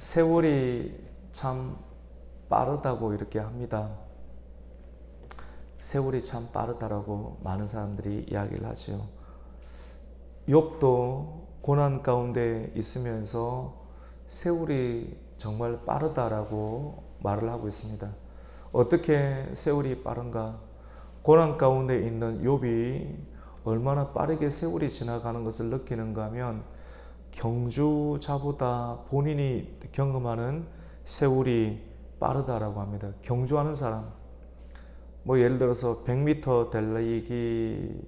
세월이 참 빠르다고 이렇게 합니다. 세월이 참 빠르다라고 많은 사람들이 이야기를 하죠. 욥도 고난 가운데 있으면서 세월이 정말 빠르다라고 말을 하고 있습니다. 어떻게 세월이 빠른가? 고난 가운데 있는 욥이 얼마나 빠르게 세월이 지나가는 것을 느끼는가 하면 경주자보다 본인이 경험하는 세월이 빠르다라고 합니다. 경주하는 사람, 뭐 예를 들어서 100m 달리기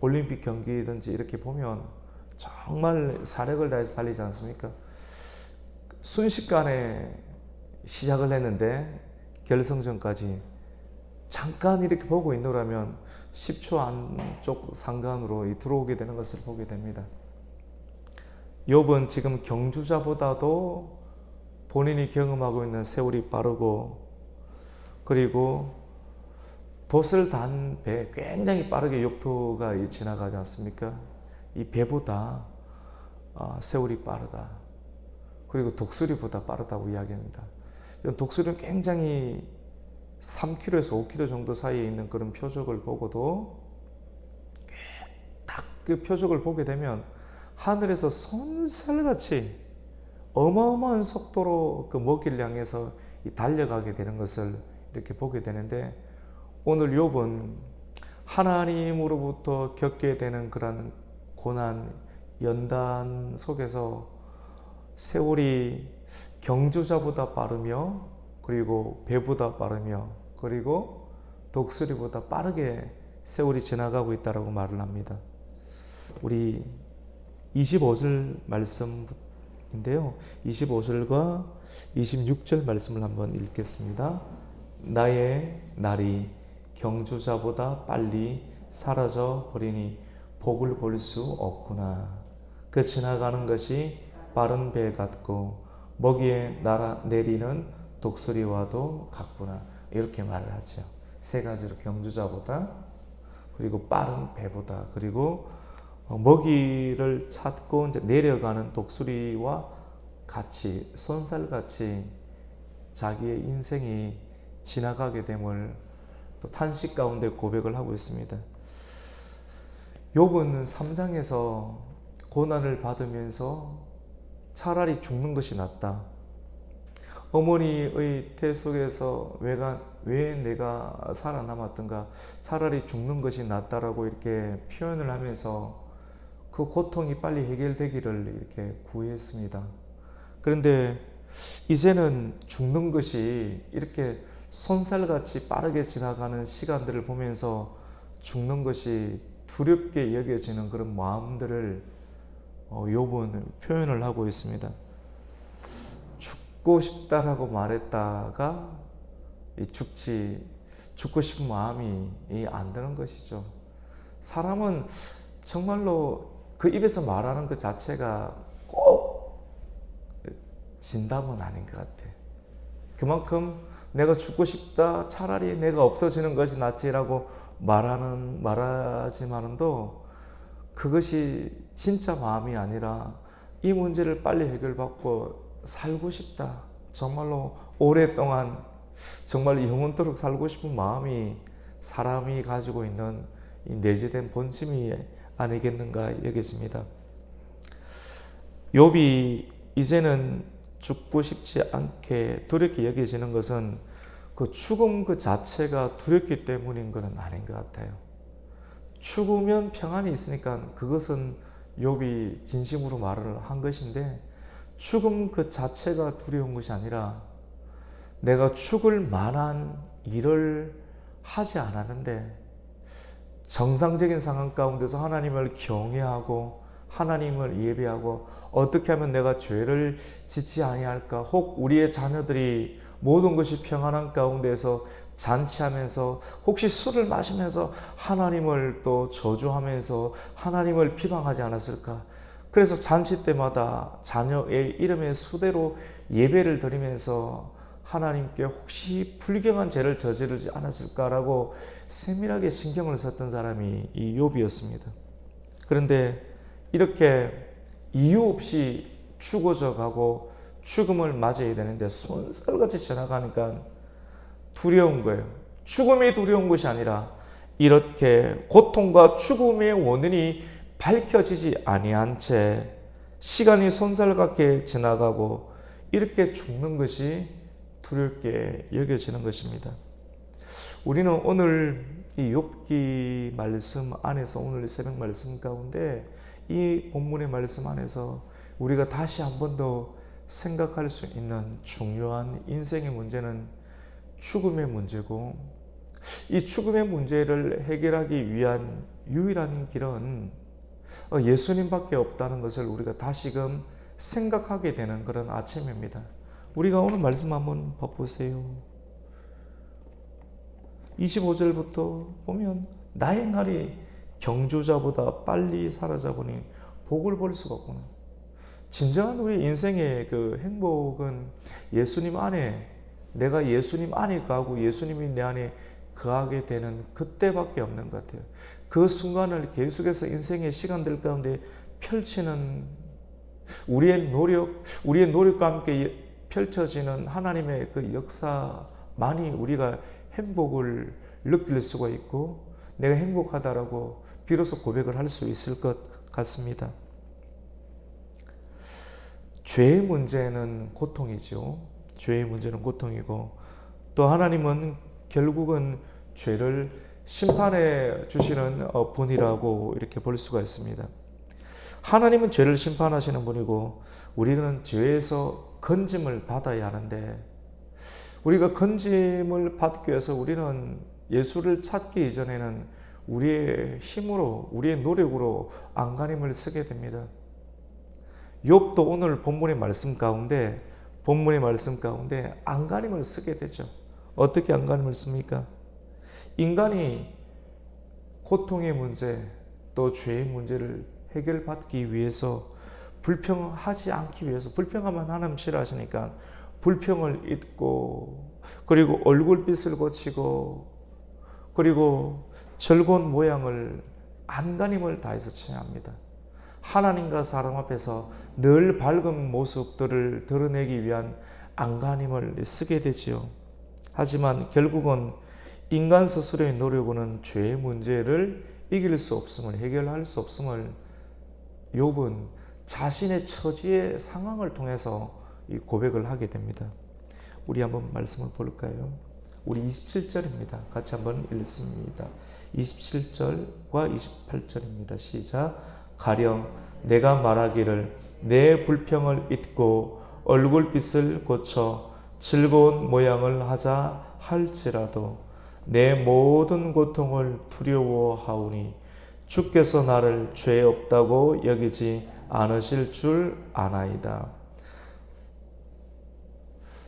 올림픽 경기든지 이렇게 보면 정말 사력을 다해서 달리지 않습니까? 순식간에 시작을 했는데 결승전까지 잠깐 이렇게 보고 있노라면 10초 안쪽 상간으로 들어오게 되는 것을 보게 됩니다. 욥은 지금 경주자보다도 본인이 경험하고 있는 세월이 빠르고 그리고 돛을 단 배 굉장히 빠르게 욕토가 지나가지 않습니까? 이 배보다 아, 세월이 빠르다. 그리고 독수리보다 빠르다고 이야기합니다. 독수리는 굉장히 3km에서 5km 정도 사이에 있는 그런 표적을 보고도 딱 그 표적을 보게 되면 하늘에서 손살같이 어마어마한 속도로 그 먹이를 향해서 달려가게 되는 것을 이렇게 보게 되는데 오늘 욥은 하나님으로부터 겪게 되는 그런 고난 연단 속에서 세월이 경주자보다 빠르며 그리고 배보다 빠르며 그리고 독수리보다 빠르게 세월이 지나가고 있다라고 말을 합니다. 우리 25절 말씀인데요. 25절과 26절 말씀을 한번 읽겠습니다. 나의 날이 경주자보다 빨리 사라져 버리니 복을 볼 수 없구나. 그 지나가는 것이 빠른 배 같고 먹이에 날아 내리는 독수리와도 같구나. 이렇게 말을 하죠. 세 가지로 경주자보다 그리고 빠른 배보다 그리고 먹이를 찾고 이제 내려가는 독수리와 같이 손살같이 자기의 인생이 지나가게 됨을 또 탄식 가운데 고백을 하고 있습니다. 욥은 3장에서 고난을 받으면서 차라리 죽는 것이 낫다. 어머니의 태 속에서 왜가, 왜 내가 살아남았던가 차라리 죽는 것이 낫다라고 이렇게 표현을 하면서 그 고통이 빨리 해결되기를 이렇게 구했습니다. 그런데 이제는 죽는 것이 이렇게 손살같이 빠르게 지나가는 시간들을 보면서 죽는 것이 두렵게 여겨지는 그런 마음들을 욥은 표현을 하고 있습니다. 죽고 싶다라고 말했다가 죽지 죽고 싶은 마음이 안 드는 것이죠. 사람은 정말로 그 입에서 말하는 그 자체가 꼭 진담은 아닌 것 같아. 그만큼 내가 죽고 싶다, 차라리 내가 없어지는 것이 낫지라고 말하는 말하지만도 그것이 진짜 마음이 아니라 이 문제를 빨리 해결받고 살고 싶다. 정말로 오랫동안 정말 영원토록 살고 싶은 마음이 사람이 가지고 있는 이 내재된 본심이 아니겠는가 여겨집니다. 욥이 이제는 죽고 싶지 않게 두렵게 여겨지는 것은 그 죽음 그 자체가 두렵기 때문인 것은 아닌 것 같아요. 죽으면 평안이 있으니까 그것은 욥이 진심으로 말을 한 것인데 죽음 그 자체가 두려운 것이 아니라 내가 죽을 만한 일을 하지 않았는데 정상적인 상황 가운데서 하나님을 경외하고 하나님을 예배하고 어떻게 하면 내가 죄를 짓지 아니할까? 혹 우리의 자녀들이 모든 것이 평안한 가운데서 잔치하면서 혹시 술을 마시면서 하나님을 또 저주하면서 하나님을 비방하지 않았을까? 그래서 잔치 때마다 자녀의 이름의 수대로 예배를 드리면서 하나님께 혹시 불경한 죄를 저지르지 않았을까라고 세밀하게 신경을 썼던 사람이 이 욥이었습니다. 그런데 이렇게 이유 없이 죽어져 가고 죽음을 맞이해야 되는데 손살같이 지나가니까 두려운 거예요. 죽음이 두려운 것이 아니라 이렇게 고통과 죽음의 원인이 밝혀지지 아니한 채 시간이 손살같게 지나가고 이렇게 죽는 것이 두렵게 여겨지는 것입니다. 우리는 오늘 이 욥기 말씀 안에서 오늘 새벽 말씀 가운데 이 본문의 말씀 안에서 우리가 다시 한 번 더 생각할 수 있는 중요한 인생의 문제는 죽음의 문제고 이 죽음의 문제를 해결하기 위한 유일한 길은 어, 예수님밖에 없다는 것을 우리가 다시금 생각하게 되는 그런 아침입니다. 우리가 오늘 말씀 한번 봐보세요. 25절부터 보면 나의 날이 경주자보다 빨리 사라져보니 복을 볼 수가 없구나. 진정한 우리 인생의 그 행복은 예수님 안에 내가 예수님 안에 거하고 예수님이 내 안에 거하게 되는 그때밖에 없는 것 같아요. 그 순간을 계속해서 인생의 시간들 가운데 펼치는 우리의 노력, 우리의 노력과 함께 펼쳐지는 하나님의 그 역사만이 우리가 행복을 느낄 수가 있고 내가 행복하다라고 비로소 고백을 할 수 있을 것 같습니다. 죄의 문제는 고통이죠. 죄의 문제는 고통이고 또 하나님은 결국은 죄를 심판해 주시는 어, 분이라고 이렇게 볼 수가 있습니다. 하나님은 죄를 심판하시는 분이고 우리는 죄에서 건짐을 받아야 하는데 우리가 건짐을 받기 위해서 우리는 예수를 찾기 이전에는 우리의 힘으로 우리의 노력으로 안간힘을 쓰게 됩니다. 욥도 오늘 본문의 말씀 가운데 본문의 말씀 가운데 안간힘을 쓰게 되죠. 어떻게 안간힘을 씁니까? 인간이 고통의 문제 또 죄의 문제를 해결받기 위해서 불평하지 않기 위해서 불평하면 하나님 싫어하시니까 불평을 잊고 그리고 얼굴빛을 고치고 그리고 즐거운 모양을 안간힘을 다해서 취합니다. 하나님과 사람 앞에서 늘 밝은 모습들을 드러내기 위한 안간힘을 쓰게 되지요. 하지만 결국은 인간 스스로의 노력으로는 죄의 문제를 이길 수 없음을 해결할 수 없음을 욥은 자신의 처지의 상황을 통해서 이 고백을 하게 됩니다. 우리 한번 말씀을 볼까요? 우리 27절입니다. 같이 한번 읽습니다. 27절과 28절입니다. 시작. 가령 내가 말하기를 내 불평을 잊고 얼굴빛을 고쳐 즐거운 모양을 하자 할지라도 내 모든 고통을 두려워하오니 주께서 나를 죄 없다고 여기지 않으실 줄 아나이다.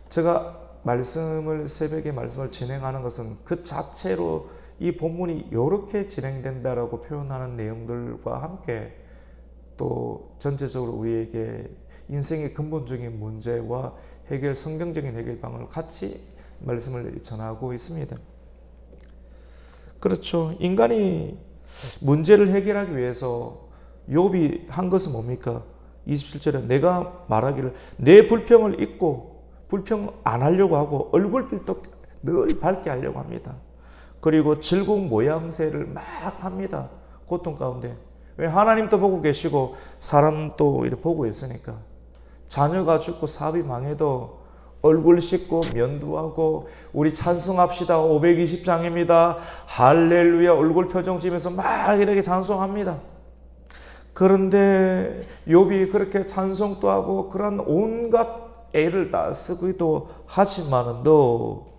제가 말씀을 새벽에 말씀을 진행하는 것은 그 자체로 이 본문이 이렇게 진행된다라고 표현하는 내용들과 함께 또 전체적으로 우리에게 인생의 근본적인 문제와 해결 성경적인 해결 방을 같이 말씀을 전하고 있습니다. 그렇죠. 인간이 문제를 해결하기 위해서 욥이 한 것은 뭡니까? 27절에 내가 말하기를 내 불평을 잊고 불평 안 하려고 하고 얼굴빛도 늘 밝게 하려고 합니다. 그리고 즐거운 모양새를 막 합니다. 고통 가운데. 왜 하나님도 보고 계시고 사람도 이렇게 보고 있으니까. 자녀가 죽고 사업이 망해도 얼굴 씻고 면도하고 우리 찬송합시다 520장입니다 할렐루야 얼굴 표정 지면서 막 이렇게 찬송합니다 그런데 욥이 그렇게 찬송도 하고 그런 온갖 애를 다 쓰기도 하지만도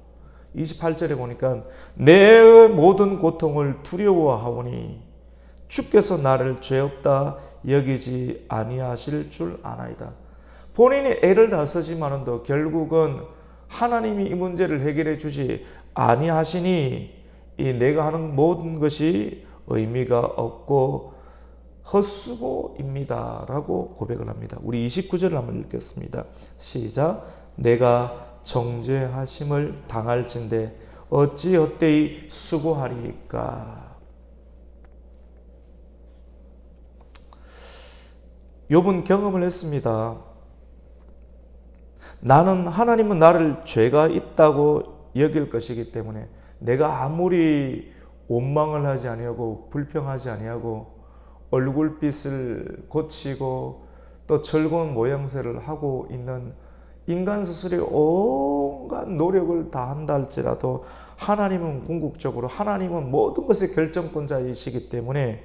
28절에 보니까 내 모든 고통을 두려워하오니 주께서 나를 죄 없다 여기지 아니하실 줄 아나이다. 본인이 애를 다 쓰지만도 결국은 하나님이 이 문제를 해결해 주지 아니하시니 이 내가 하는 모든 것이 의미가 없고 헛수고입니다 라고 고백을 합니다. 우리 29절을 한번 읽겠습니다. 시작. 내가 정죄하심을 당할진대 어찌 헛되이 수고하리까. 욥은 경험을 했습니다. 나는 하나님은 나를 죄가 있다고 여길 것이기 때문에 내가 아무리 원망을 하지 아니하고 불평하지 아니하고 얼굴빛을 고치고 또 즐거운 모양새를 하고 있는 인간 스스로의 온갖 노력을 다한다 할지라도 하나님은 궁극적으로 하나님은 모든 것의 결정권자이시기 때문에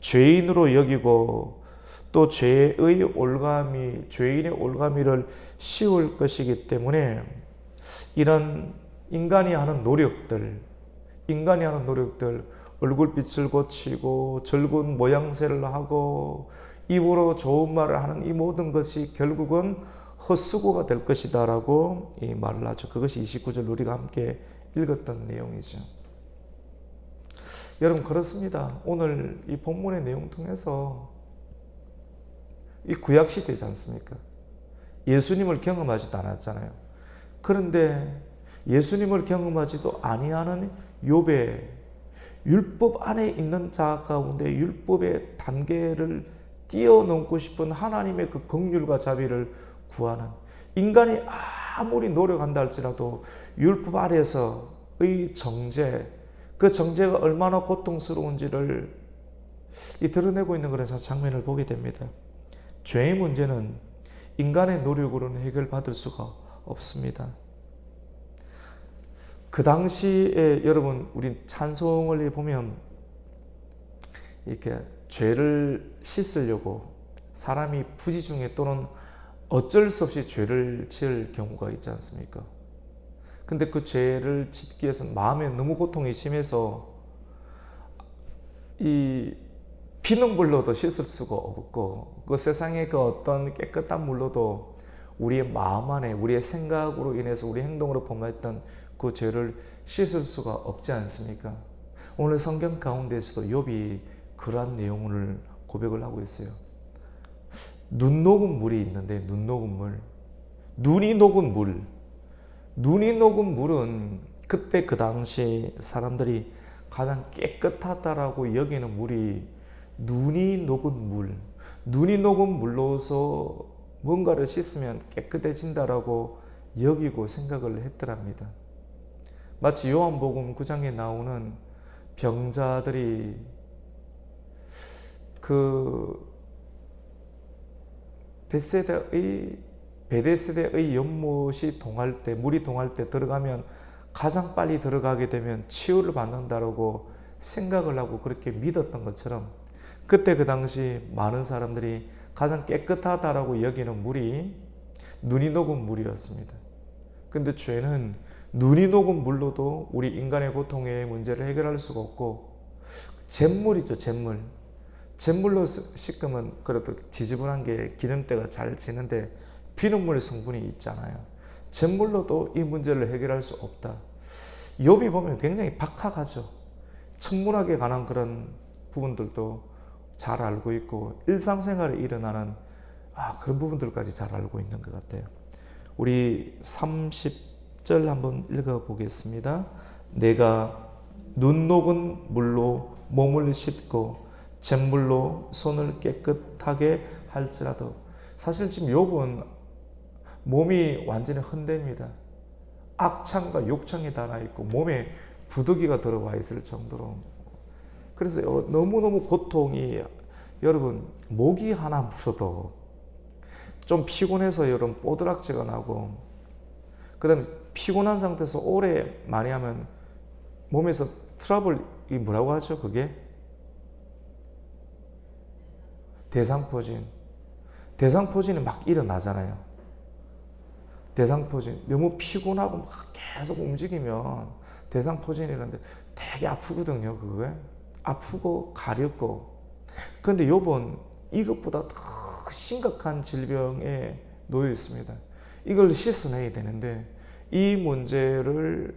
죄인으로 여기고 또 죄의 올가미, 죄인의 올가미를 씌울 것이기 때문에 이런 인간이 하는 노력들, 인간이 하는 노력들, 얼굴빛을 고치고 즐거운 모양새를 하고 입으로 좋은 말을 하는 이 모든 것이 결국은 헛수고가 될 것이다 라고 이 말을 하죠. 그것이 29절 우리가 함께 읽었던 내용이죠. 여러분 그렇습니다. 오늘 이 본문의 내용 통해서 이 구약 시대지 않습니까? 예수님을 경험하지도 않았잖아요. 그런데 예수님을 경험하지도 아니하는 욥의 율법 안에 있는 자 가운데 율법의 단계를 뛰어넘고 싶은 하나님의 그 긍휼과 자비를 구하는 인간이 아무리 노력한다 할지라도 율법 아래서의 정죄 그 정죄가 얼마나 고통스러운지를 이 드러내고 있는 그런 장면을 보게 됩니다. 죄의 문제는 인간의 노력으로는 해결받을 수가 없습니다. 그 당시에 여러분 우리 찬송을 보면 이렇게 죄를 씻으려고 사람이 부지 중에 또는 어쩔 수 없이 죄를 지을 경우가 있지 않습니까? 근데 그 죄를 짓기 위해서 마음에 너무 고통이 심해서 이 피눈물로도 씻을 수가 없고 그 세상의 그 어떤 깨끗한 물로도 우리의 마음 안에 우리의 생각으로 인해서 우리 행동으로 범했던 그 죄를 씻을 수가 없지 않습니까? 오늘 성경 가운데서도 욥이 그러한 내용을 고백을 하고 있어요. 눈 녹은 물이 있는데 눈 녹은 물, 눈이 녹은 물, 눈이 녹은 물은 그때 그 당시 사람들이 가장 깨끗하다라고 여기는 물이 눈이 녹은 물, 눈이 녹은 물로서 뭔가를 씻으면 깨끗해진다라고 여기고 생각을 했더랍니다. 마치 요한복음 9장에 나오는 병자들이 그 베세다의 베데스다의 연못이 동할 때 물이 동할 때 들어가면 가장 빨리 들어가게 되면 치유를 받는다라고 생각을 하고 그렇게 믿었던 것처럼 그때 그 당시 많은 사람들이 가장 깨끗하다라고 여기는 물이 눈이 녹은 물이었습니다. 근데 죄는 눈이 녹은 물로도 우리 인간의 고통의 문제를 해결할 수가 없고 잿물이죠, 잿물. 잿물로 씻으면 그래도 지지분한 게 기름때가 잘 지는데 피눈물 성분이 있잖아요. 잿물로도 이 문제를 해결할 수 없다. 욥이 보면 굉장히 박학하죠. 천문학에 관한 그런 부분들도 잘 알고 있고 일상생활에 일어나는 아, 그런 부분들까지 잘 알고 있는 것 같아요. 우리 30 절 한번 읽어 보겠습니다. 내가 눈 녹은 물로 몸을 씻고 잿물로 손을 깨끗하게 할지라도 사실 지금 욥은 몸이 완전히 흔듭니다. 악창과 욕창이 달아 있고 몸에 부득이가 들어와 있을 정도로 그래서 너무너무 고통이 여러분 목이 하나 물어도 좀 피곤해서 여러분 뽀드락지가 나고 그다음에 피곤한 상태에서 오래 많이 하면 몸에서 트러블이 뭐라고 하죠 그게 대상포진. 대상포진이 막 일어나잖아요. 대상포진. 너무 피곤하고 막 계속 움직이면 대상포진이라는데 되게 아프거든요, 그거 아프고 가렵고. 근데 요번 이것보다 더 심각한 질병에 놓여 있습니다. 이걸 씻어내야 되는데 이 문제를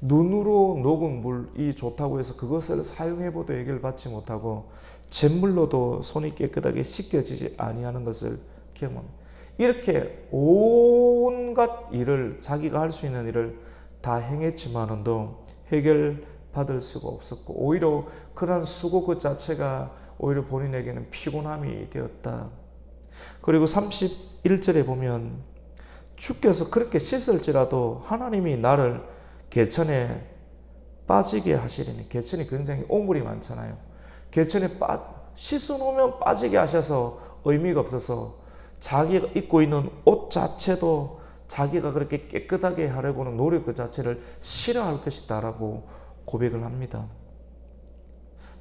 눈으로 녹은 물이 좋다고 해서 그것을 사용해보도 해결받지 못하고 잿물로도 손이 깨끗하게 씻겨지지 아니하는 것을 경험합니다. 이렇게 온갖 일을 자기가 할 수 있는 일을 다 행했지만은도 해결받을 수가 없었고 오히려 그러한 수고 그 자체가 오히려 본인에게는 피곤함이 되었다. 그리고 31절에 보면 주께서 그렇게 씻을지라도 하나님이 나를 개천에 빠지게 하시리니 개천이 굉장히 오물이 많잖아요. 개천에 빠, 씻어놓으면 빠지게 하셔서 의미가 없어서 자기가 입고 있는 옷 자체도 자기가 그렇게 깨끗하게 하려고는 노력 그 자체를 싫어할 것이다라고 고백을 합니다.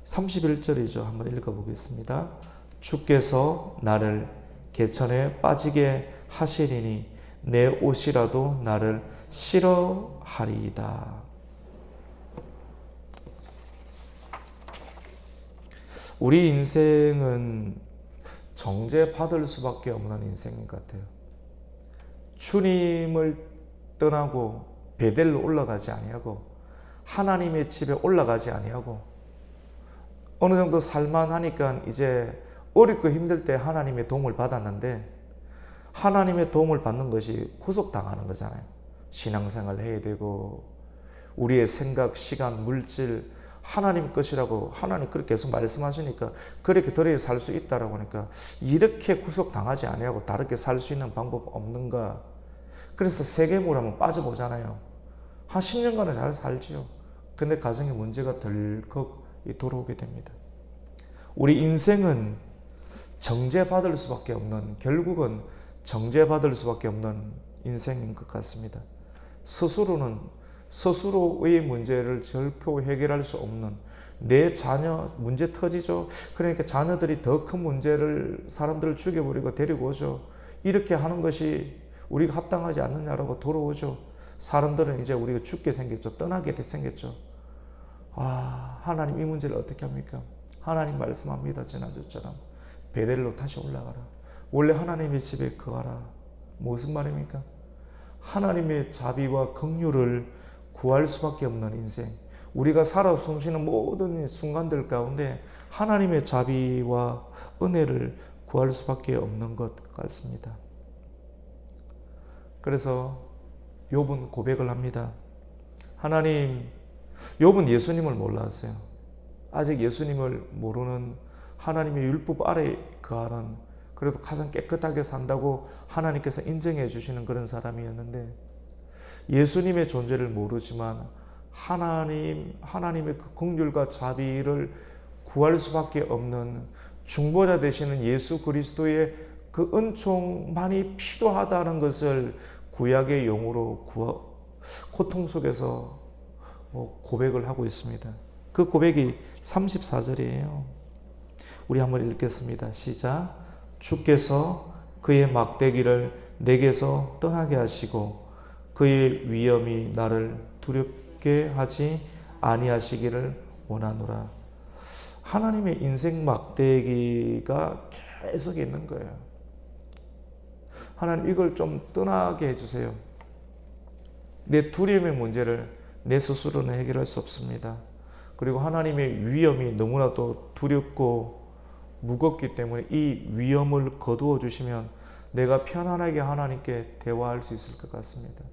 31절이죠. 한번 읽어보겠습니다. 주께서 나를 개천에 빠지게 하시리니 내 옷이라도 나를 싫어하리이다. 우리 인생은 정죄받을 수밖에 없는 인생인 것 같아요. 주님을 떠나고 베델로 올라가지 아니하고 하나님의 집에 올라가지 아니하고 어느 정도 살만하니까 이제 어렵고 힘들 때 하나님의 도움을 받았는데 하나님의 도움을 받는 것이 구속당하는 거잖아요. 신앙생활 해야 되고 우리의 생각, 시간, 물질 하나님 것이라고 하나님 그렇게 계속 말씀하시니까 그렇게 들어 살수 있다라고 하니까 이렇게 구속당하지 아니하고 다르게 살 수 있는 방법 없는가? 그래서 세계물 한번 빠져보잖아요. 한 10년간은 잘 살지요. 근데 가정에 문제가 덜컥 돌아오게 됩니다. 우리 인생은 정죄받을 수밖에 없는 결국은 정죄받을 수밖에 없는 인생인 것 같습니다. 스스로는 스스로의 문제를 결코 해결할 수 없는 내 자녀 문제 터지죠. 그러니까 자녀들이 더 큰 문제를 사람들을 죽여버리고 데리고 오죠. 이렇게 하는 것이 우리가 합당하지 않느냐라고 돌아오죠. 사람들은 이제 우리가 죽게 생겼죠. 떠나게 생겼죠. 아, 하나님 이 문제를 어떻게 합니까? 하나님 말씀합니다. 지난주처럼. 베델로 다시 올라가라. 원래 하나님의 집에 거하라. 무슨 말입니까? 하나님의 자비와 긍휼을 구할 수밖에 없는 인생. 우리가 살아 숨쉬는 모든 순간들 가운데 하나님의 자비와 은혜를 구할 수밖에 없는 것 같습니다. 그래서 욥은 고백을 합니다. 하나님, 욥은 예수님을 몰랐어요. 아직 예수님을 모르는 하나님의 율법 아래 거하는 그래도 가장 깨끗하게 산다고 하나님께서 인정해 주시는 그런 사람이었는데 예수님의 존재를 모르지만 하나님 하나님의 그 긍휼과 자비를 구할 수밖에 없는 중보자 되시는 예수 그리스도의 그 은총만이 필요하다는 것을 구약의 용어로 구하, 고통 속에서 뭐 고백을 하고 있습니다. 그 고백이 34절이에요. 우리 한번 읽겠습니다. 시작. 주께서 그의 막대기를 내게서 떠나게 하시고 그의 위엄이 나를 두렵게 하지 아니하시기를 원하노라. 하나님의 인생 막대기가 계속 있는 거예요. 하나님 이걸 좀 떠나게 해주세요. 내 두려움의 문제를 내 스스로는 해결할 수 없습니다. 그리고 하나님의 위험이 너무나도 두렵고 무겁기 때문에 이 위험을 거두어 주시면 내가 편안하게 하나님께 대화할 수 있을 것 같습니다.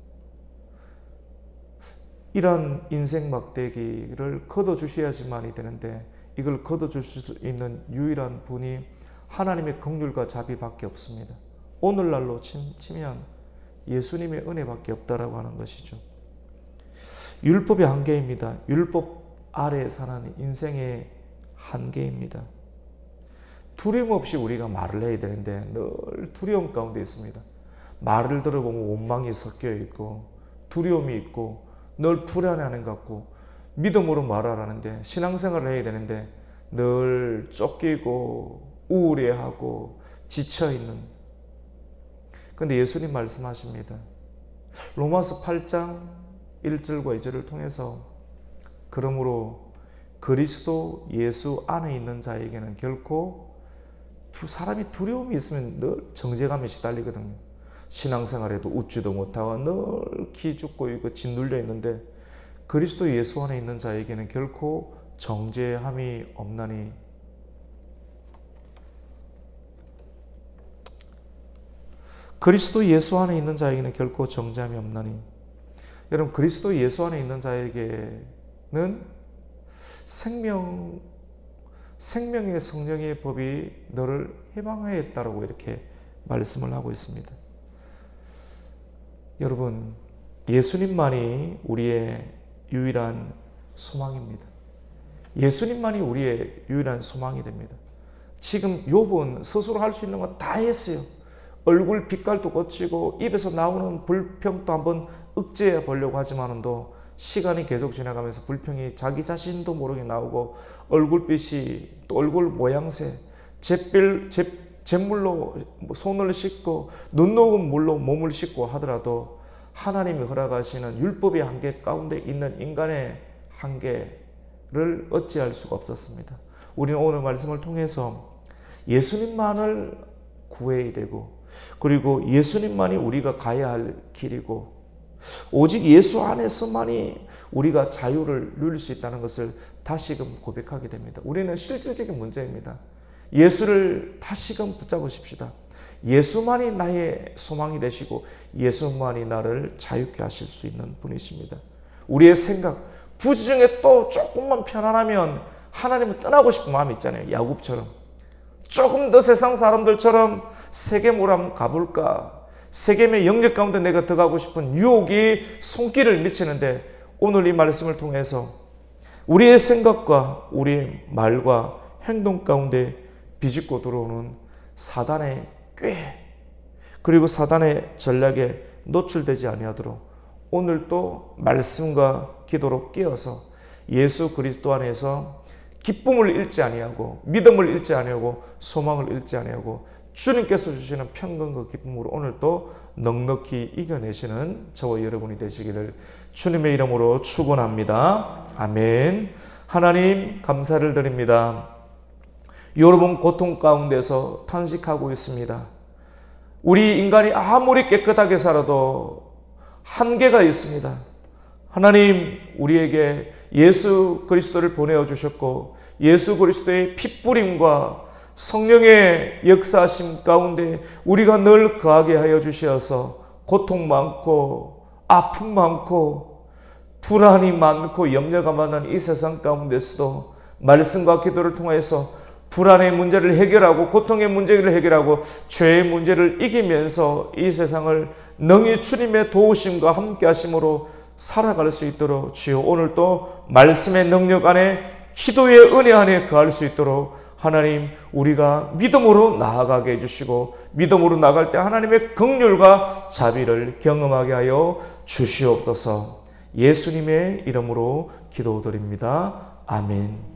이런 인생 막대기를 걷어 주셔야지만이 되는데 이걸 걷어 주실 수 있는 유일한 분이 하나님의 긍휼과 자비밖에 없습니다. 오늘날로 치면 예수님의 은혜밖에 없다라고 하는 것이죠. 율법의 한계입니다. 율법 아래 사는 인생의 한계입니다. 두려움 없이 우리가 말을 해야 되는데 늘 두려움 가운데 있습니다. 말을 들어보면 원망이 섞여 있고 두려움이 있고 늘 불안해하는 것 같고 믿음으로 말하라는데 신앙생활을 해야 되는데 늘 쫓기고 우울해하고 지쳐 있는. 근데 예수님 말씀하십니다. 로마서 8장 1절과 2절을 통해서 그러므로 그리스도 예수 안에 있는 자에게는 결코 두 사람이 두려움이 있으면 늘 정죄감에 시달리거든요. 신앙생활에도 웃지도 못하고 늘 기죽고 있고 짓눌려 있는데 그리스도 예수 안에 있는 자에게는 결코 정죄함이 없나니 그리스도 예수 안에 있는 자에게는 결코 정죄함이 없나니 여러분 그리스도 예수 안에 있는 자에게는 생명 생명의 성령의 법이 너를 해방하였다라고 이렇게 말씀을 하고 있습니다. 여러분, 예수님만이 우리의 유일한 소망입니다. 예수님만이 우리의 유일한 소망이 됩니다. 지금 욥은 스스로 할 수 있는 건 다 했어요. 얼굴 빛깔도 고치고 입에서 나오는 불평도 한번 억제해 보려고 하지만도 시간이 계속 지나가면서 불평이 자기 자신도 모르게 나오고 얼굴빛이 또 얼굴 모양새 잿별 잿 잿물로 손을 씻고 눈 녹은 물로 몸을 씻고 하더라도 하나님이 허락하시는 율법의 한계 가운데 있는 인간의 한계를 어찌할 수가 없었습니다. 우리는 오늘 말씀을 통해서 예수님만을 구해야 되고 그리고 예수님만이 우리가 가야 할 길이고 오직 예수 안에서만이 우리가 자유를 누릴 수 있다는 것을 다시금 고백하게 됩니다. 우리는 실질적인 문제입니다. 예수를 다시금 붙잡으십시다. 예수만이 나의 소망이 되시고 예수만이 나를 자유케 하실 수 있는 분이십니다. 우리의 생각, 부지 중에 또 조금만 편안하면 하나님을 떠나고 싶은 마음이 있잖아요. 야곱처럼. 조금 더 세상 사람들처럼 한번 가볼까? 세계의 영역 가운데 내가 들어가고 싶은 유혹이 손길을 미치는데 오늘 이 말씀을 통해서 우리의 생각과 우리의 말과 행동 가운데 비집고 들어오는 사단의 꾀 그리고 사단의 전략에 노출되지 아니하도록 오늘 또 말씀과 기도로 깨어서 예수 그리스도 안에서 기쁨을 잃지 아니하고 믿음을 잃지 아니하고 소망을 잃지 아니하고 주님께서 주시는 평강과 기쁨으로 오늘 또 넉넉히 이겨내시는 저와 여러분이 되시기를 주님의 이름으로 축원합니다. 아멘. 하나님 감사를 드립니다. 여러분 고통 가운데서 탄식하고 있습니다. 우리 인간이 아무리 깨끗하게 살아도 한계가 있습니다. 하나님 우리에게 예수 그리스도를 보내어 주셨고 예수 그리스도의 핏부림과 성령의 역사심 가운데 우리가 늘 거하게 하여 주시어서 고통 많고 아픔 많고 불안이 많고 염려가 많은 이 세상 가운데서도 말씀과 기도를 통해서 불안의 문제를 해결하고 고통의 문제를 해결하고 죄의 문제를 이기면서 이 세상을 능히 주님의 도우심과 함께 하심으로 살아갈 수 있도록 주여 오늘 또 말씀의 능력 안에 기도의 은혜 안에 거할 수 있도록 하나님 우리가 믿음으로 나아가게 해주시고 믿음으로 나갈 때 하나님의 긍휼과 자비를 경험하게 하여 주시옵소서 예수님의 이름으로 기도드립니다. 아멘.